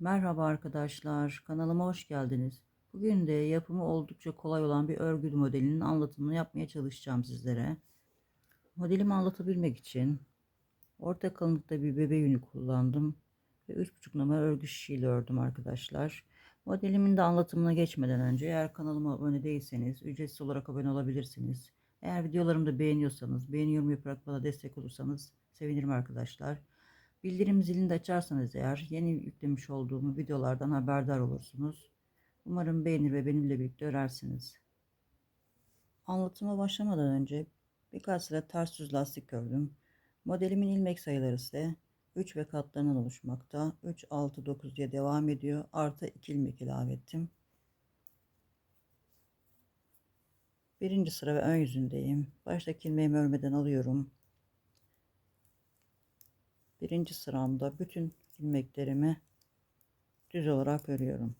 Merhaba arkadaşlar, kanalıma hoş geldiniz. Bugün de yapımı oldukça kolay olan bir örgü modelinin anlatımını yapmaya çalışacağım sizlere. Modelimi anlatabilmek için orta kalınlıkta bir bebe yünü kullandım ve 3,5 numara örgü şişiyle ördüm arkadaşlar. Modelimin de anlatımına geçmeden önce eğer kanalıma abone değilseniz ücretsiz olarak abone olabilirsiniz. Eğer videolarımı da beğeniyorsanız beğeni yorum yaparak bana destek olursanız sevinirim arkadaşlar. Bildirim zilini de açarsanız eğer yeni yüklemiş olduğum videolardan haberdar olursunuz. Umarım beğenir ve benimle birlikte örersiniz. Anlatıma başlamadan önce birkaç sıra ters düz lastik ördüm. Modelimin ilmek sayıları ise 3 ve katlarından oluşmakta. 3, 6, 9 diye devam ediyor. Artı 2 ilmek ilave ettim. Birinci sıra ve ön yüzündeyim. Baştaki ilmeğimi örmeden alıyorum. Birinci sıramda bütün ilmeklerimi düz olarak örüyorum.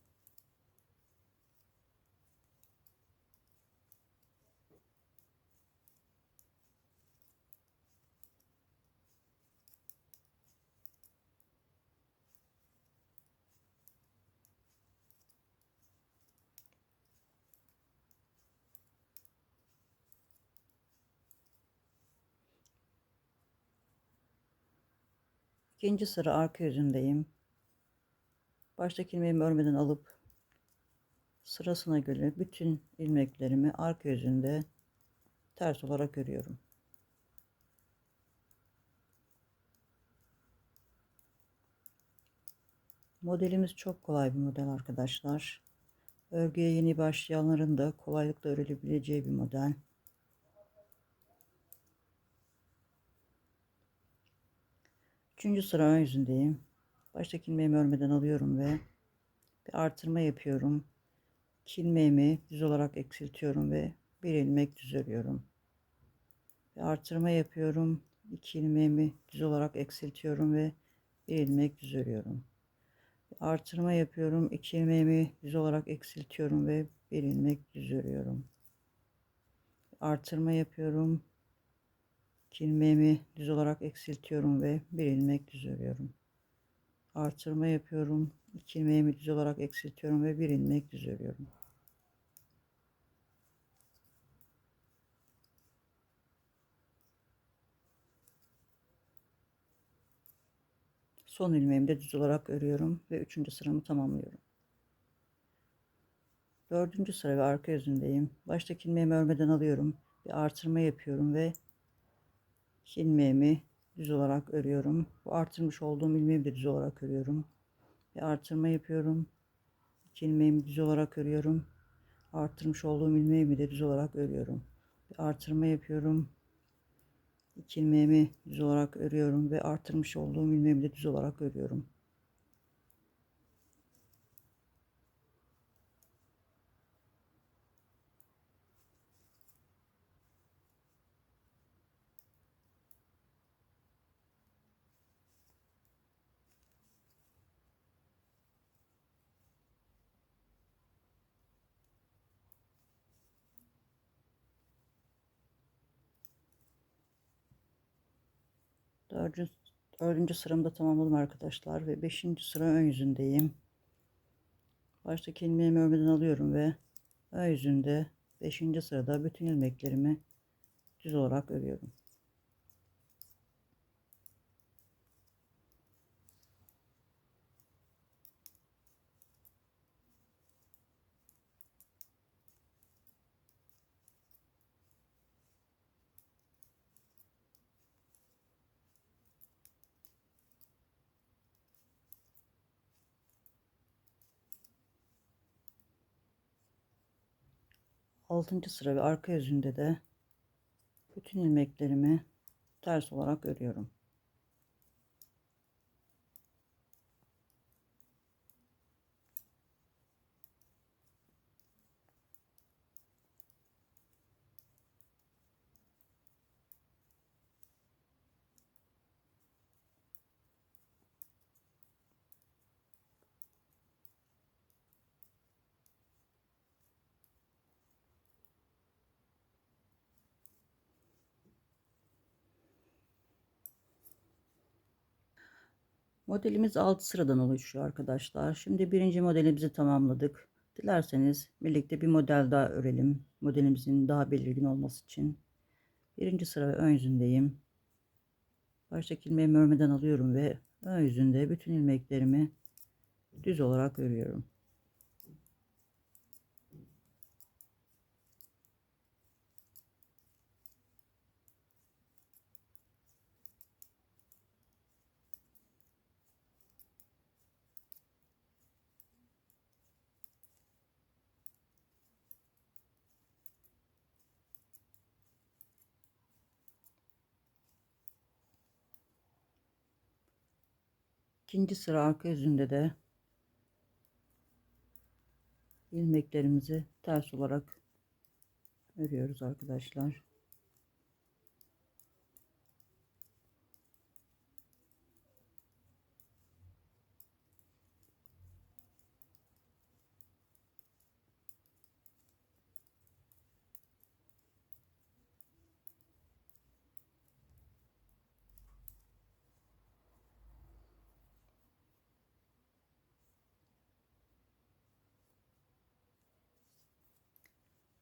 İkinci sıra arka yüzündeyim. Baştaki ilmeğimi örmeden alıp sırasına göre bütün ilmeklerimi arka yüzünde ters olarak örüyorum. Modelimiz çok kolay bir model arkadaşlar. Örgüye yeni başlayanların da kolaylıkla örülebileceği bir model. Üçüncü sıra ön yüzündeyim. Baştaki ilmeğimi örmeden alıyorum ve bir artırma yapıyorum. İki ilmeğimi düz olarak eksiltiyorum ve bir ilmek düz örüyorum. Bir artırma yapıyorum. İki ilmeğimi düz olarak eksiltiyorum ve bir ilmek düz örüyorum. Bir artırma yapıyorum. İki ilmeğimi düz olarak eksiltiyorum ve bir ilmek düz örüyorum. Bir artırma yapıyorum. İki ilmeğimi düz olarak eksiltiyorum ve bir ilmek düz örüyorum. Artırma yapıyorum. İki ilmeğimi düz olarak eksiltiyorum ve bir ilmek düz örüyorum. Son ilmeğimi de düz olarak örüyorum ve üçüncü sıramı tamamlıyorum. Dördüncü sıra ve arka yüzündeyim. Baştaki ilmeğimi örmeden alıyorum. Bir artırma yapıyorum ve ilmeğimi düz olarak örüyorum. Bu artırmış olduğum ilmeğimi de düz olarak örüyorum. Bir artırma yapıyorum. İki ilmeğimi düz olarak örüyorum. Artırmış olduğum ilmeğimi de düz olarak örüyorum. Bir artırma yapıyorum. İki ilmeğimi düz olarak örüyorum ve artırmış olduğum ilmeğimi de düz olarak örüyorum. Dördüncü, dördüncü sıramı da tamamladım arkadaşlar ve beşinci sıra ön yüzündeyim. Baştaki ilmeğimi örmeden alıyorum ve ön yüzünde beşinci sırada bütün ilmeklerimi düz olarak örüyorum. Altıncı sıra ve arka yüzünde de bütün ilmeklerimi ters olarak örüyorum. Modelimiz 6 sıradan oluşuyor arkadaşlar. Şimdi birinci modelimizi tamamladık. Dilerseniz birlikte bir model daha örelim. Modelimizin daha belirgin olması için. Birinci sıra ve ön yüzündeyim. Baştaki ilmeğimi örmeden alıyorum ve ön yüzünde bütün ilmeklerimi düz olarak örüyorum. İkinci sıra arka yüzünde de ilmeklerimizi ters olarak örüyoruz arkadaşlar.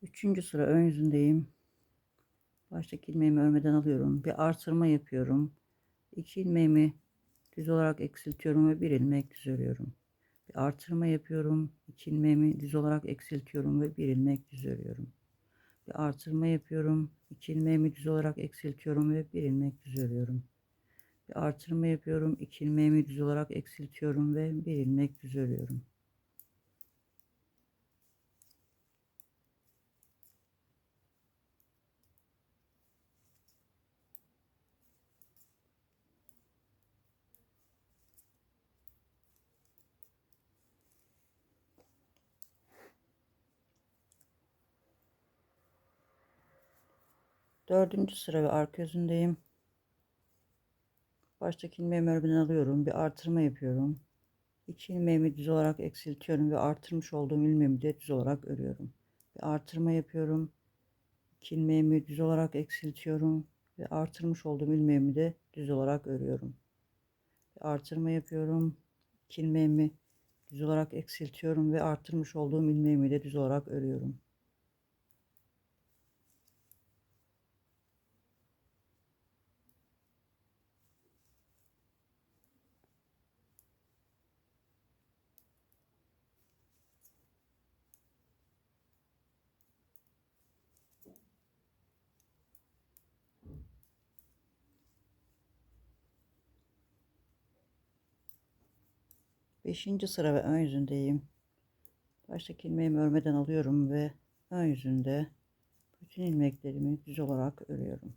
Üçüncü sıra ön yüzündeyim. Baştaki ilmeğimi örmeden alıyorum. Bir artırma yapıyorum. İki ilmeğimi düz olarak eksiltiyorum ve bir ilmek düz örüyorum. Bir artırma yapıyorum. İki ilmeğimi düz olarak eksiltiyorum ve bir ilmek düz örüyorum. Bir artırma yapıyorum. İki ilmeğimi düz olarak eksiltiyorum ve bir ilmek düz örüyorum. Bir artırma yapıyorum. İki ilmeğimi düz olarak eksiltiyorum ve bir ilmek düz örüyorum. Dördüncü sıra ve arka yüzündeyim. Baştaki ilmeğimi örmeden alıyorum. Bir artırma yapıyorum. İki ilmeğimi düz olarak eksiltiyorum ve artırmış olduğum ilmeğimi de düz olarak örüyorum. Bir artırma yapıyorum. İki ilmeğimi düz olarak eksiltiyorum ve artırmış olduğum ilmeğimi de düz olarak örüyorum. Bir artırma yapıyorum. İki ilmeğimi düz olarak eksiltiyorum ve artırmış olduğum ilmeğimi de düz olarak örüyorum. Beşinci sıra ve ön yüzündeyim. Baştaki ilmeğimi örmeden alıyorum ve ön yüzünde bütün ilmeklerimi düz olarak örüyorum.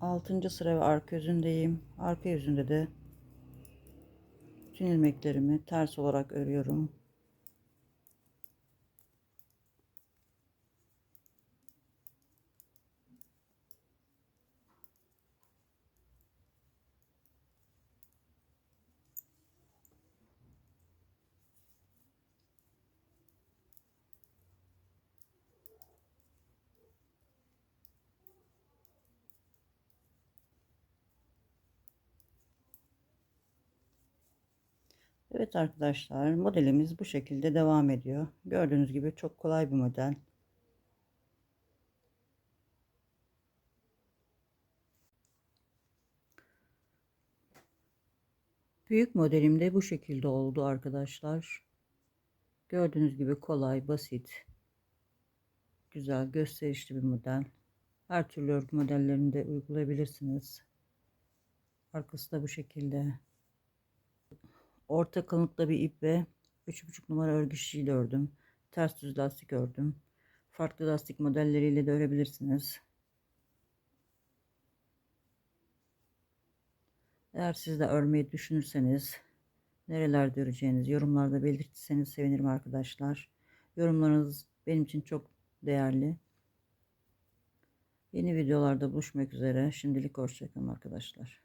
Altıncı sıra ve arka yüzündeyim. Arka yüzünde de bütün ilmeklerimi ters olarak örüyorum. Evet arkadaşlar modelimiz bu şekilde devam ediyor. Gördüğünüz gibi çok kolay bir model. Büyük modelim de bu şekilde oldu arkadaşlar. Gördüğünüz gibi kolay, basit, güzel, gösterişli bir model. Her türlü örgü modellerini de uygulayabilirsiniz. Arkası da bu şekilde orta kalınlıkta bir ip ve 3,5 numara örgü şişiyle ördüm. Ters düz lastik ördüm. Farklı lastik modelleriyle de örebilirsiniz. Eğer siz de örmeyi düşünürseniz Nerelerde öreceğinizi yorumlarda belirtirseniz sevinirim arkadaşlar. Yorumlarınız benim için çok değerli. Yeni videolarda buluşmak üzere. Şimdilik hoşçakalın arkadaşlar.